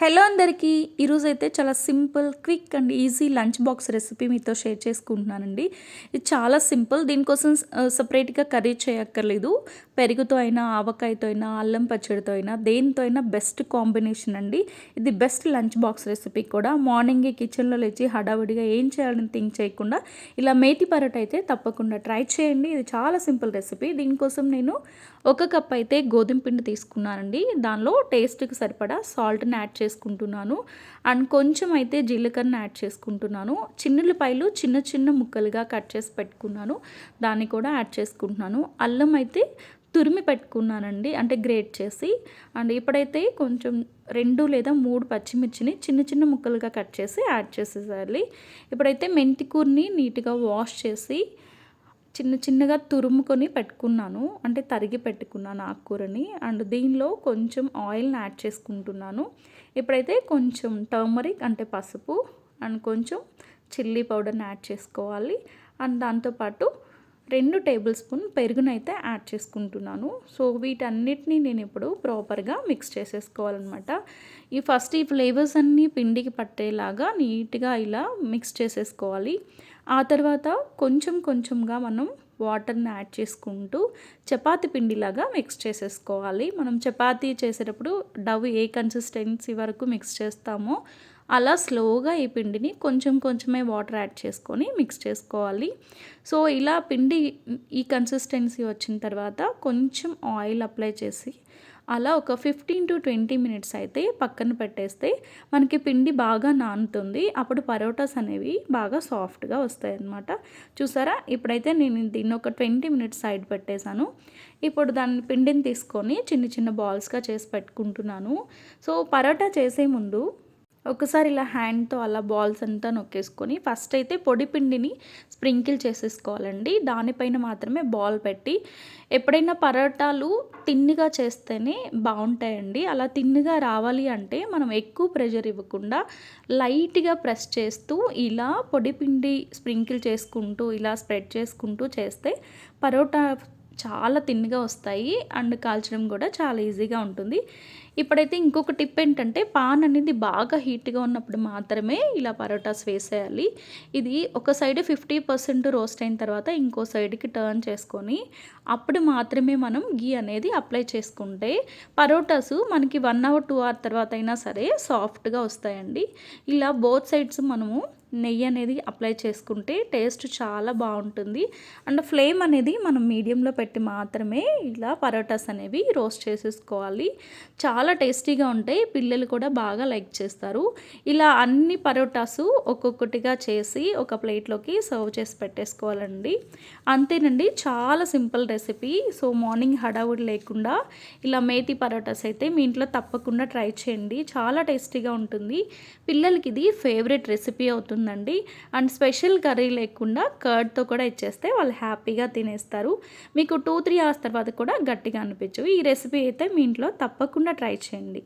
Hello అందరికీ. ఈరోజు అయితే చాలా simple quick and easy lunch box recipe మీతో షేర్ చేసుకుంటున్నానండి. ఇది చాలా సింపుల్. దీనికోసం సపరేట్గా కర్రీ చేయక్కర్లేదు. పెరుగుతో అయినా ఆవకాయతో అయినా అల్లం పచ్చడితో అయినా దేనితో అయినా బెస్ట్ కాంబినేషన్ అండి. ఇది బెస్ట్ లంచ్ బాక్స్ రెసిపీ కూడా. మార్నింగే కిచెన్లో లేచి హడావిడిగా ఏం చేయాలని థింక్ చేయకుండా ఇలా మేతి పరోటా అయితే తప్పకుండా ట్రై చేయండి. ఇది చాలా సింపుల్ రెసిపీ. దీనికోసం నేను ఒక కప్ అయితే గోధుమ పిండి తీసుకున్నానండి. దానిలో టేస్ట్కి సరిపడా సాల్ట్ని యాడ్ చేసి చేసుకుంటున్నాను. అండ్ కొంచెం అయితే జీలకర్రని యాడ్ చేసుకుంటున్నాను. చిన్నులపాయలు చిన్న చిన్న ముక్కలుగా కట్ చేసి పెట్టుకున్నాను. దాన్ని కూడా యాడ్ చేసుకుంటున్నాను. అల్లం అయితే తురిమి పెట్టుకున్నానండి. అంటే గ్రేట్ చేసి. అండ్ ఇప్పుడైతే కొంచెం రెండు లేదా మూడు పచ్చిమిర్చిని చిన్న చిన్న ముక్కలుగా కట్ చేసి యాడ్ చేసేసాలి ఇప్పుడైతే మెంతికూరని నీట్గా వాష్ చేసి చిన్న చిన్నగా తురుముకొని పెట్టుకున్నాను. అంటే తరిగి పెట్టుకున్నాను ఆకుకూరని. అండ్ దీనిలో కొంచెం ఆయిల్ని యాడ్ చేసుకుంటున్నాను. ఇప్పుడైతే కొంచెం టర్మరిక్ అంటే పసుపు అండ్ కొంచెం చిల్లీ పౌడర్ని యాడ్ చేసుకోవాలి. అండ్ దాంతోపాటు రెండు టేబుల్ స్పూన్ పెరుగునైతే యాడ్ చేసుకుంటున్నాను. సో వీటన్నిటిని నేను ఇప్పుడు ప్రాపర్గా మిక్స్ చేసేసుకోవాలన్నమాట. ఈ ఫస్ట్ ఈ ఫ్లేవర్స్ అన్నీ పిండికి పట్టేలాగా నీట్గా ఇలా మిక్స్ చేసేసుకోవాలి. ఆ తర్వాత కొంచెం కొంచెంగా మనం వాటర్ని యాడ్ చేసుకుంటూ చపాతి పిండిలాగా మిక్స్ చేసేసుకోవాలి. మనం చపాతీ చేసేటప్పుడు డవ్ ఏ కన్సిస్టెన్సీ వరకు మిక్స్ చేస్తామో అలా స్లోగా ఈ పిండిని కొంచెం కొంచెమే వాటర్ యాడ్ చేసుకొని మిక్స్ చేసుకోవాలి. సో ఇలా పిండి ఈ కన్సిస్టెన్సీ వచ్చిన తర్వాత కొంచెం ఆయిల్ అప్లై చేసి అలా ఒక ఫిఫ్టీన్ టు ట్వంటీ మినిట్స్ అయితే పక్కన పెట్టేస్తే మనకి పిండి బాగా నానుతుంది. అప్పుడు పరోటాస్ అనేవి బాగా సాఫ్ట్గా వస్తాయి అన్నమాట చూసారా? ఇప్పుడైతే నేను దీన్ని ఒక ట్వంటీ మినిట్స్ సైడ్ పెట్టేశాను. ఇప్పుడు దాని పిండిని తీసుకొని చిన్న చిన్న బాల్స్గా చేసి పెట్టుకుంటున్నాను. సో పరోటా చేసే ముందు ఒకసారి ఇలా హ్యాండ్తో అలా బాల్స్ అంతా నొక్కేసుకొని ఫస్ట్ అయితే పొడి పిండిని స్ప్రింకిల్ చేసేసుకోవాలండి. దానిపైన మాత్రమే బాల్ పెట్టి ఎప్పుడైనా పరోటాలు తిన్నిగా చేస్తేనే బాగుంటాయండి. అలా తిన్నిగా రావాలి అంటే మనం ఎక్కువ ప్రెషర్ ఇవ్వకుండా లైట్గా ప్రెస్ చేస్తూ ఇలా పొడి పిండి స్ప్రింకిల్ చేసుకుంటూ ఇలా స్ప్రెడ్ చేసుకుంటూ చేస్తే పరోటా చాలా తిన్నగా వస్తాయి. అండ్ కాల్చడం కూడా చాలా ఈజీగా ఉంటుంది. ఇప్పుడైతే ఇంకొక టిప్ ఏంటంటే పాన్ అనేది బాగా హీట్గా ఉన్నప్పుడు మాత్రమే ఇలా పరోటాస్ వేసేయాలి. ఇది ఒక సైడ్ ఫిఫ్టీ పర్సెంట్ రోస్ట్ అయిన తర్వాత ఇంకో సైడ్కి టర్న్ చేసుకొని అప్పుడు మాత్రమే మనం గీ అనేది అప్లై చేసుకుంటే పరోటాస్ మనకి వన్ అవర్ టూ అవర్ తర్వాత అయినా సరే సాఫ్ట్గా వస్తాయండి. ఇలా బోత్ సైడ్స్ మనము నెయ్యి అనేది అప్లై చేసుకుంటే టేస్ట్ చాలా బాగుంటుంది. అండ్ ఫ్లేమ్ అనేది మనం మీడియంలో పెట్టి మాత్రమే ఇలా పరోటాస్ అనేవి రోస్ట్ చేసేసుకోవాలి. చాలా టేస్టీగా ఉంటాయి. పిల్లలు కూడా బాగా లైక్ చేస్తారు. ఇలా అన్ని పరోటాసు ఒక్కొక్కటిగా చేసి ఒక ప్లేట్లోకి సర్వ్ చేసి పెట్టేసుకోవాలండి. అంతేనండి చాలా సింపుల్ రెసిపీ. సో మార్నింగ్ హడావుడి లేకుండా ఇలా మేతి పరోటాస్ అయితే మీ ఇంట్లో తప్పకుండా ట్రై చేయండి. చాలా టేస్టీగా ఉంటుంది. పిల్లలకి ఇది ఫేవరెట్ రెసిపీ అవుతుంది. ఉంటుందండి అండ్ స్పెషల్ కర్రీ లేకుండా కర్డ్తో కూడా ఇచ్చేస్తే వాళ్ళు హ్యాపీగా తినేస్తారు. మీకు టూ త్రీ అవర్స్ తర్వాత కూడా గట్టిగా అనిపించవు. ఈ రెసిపీ అయితే మీ ఇంట్లో తప్పకుండా ట్రై చేయండి.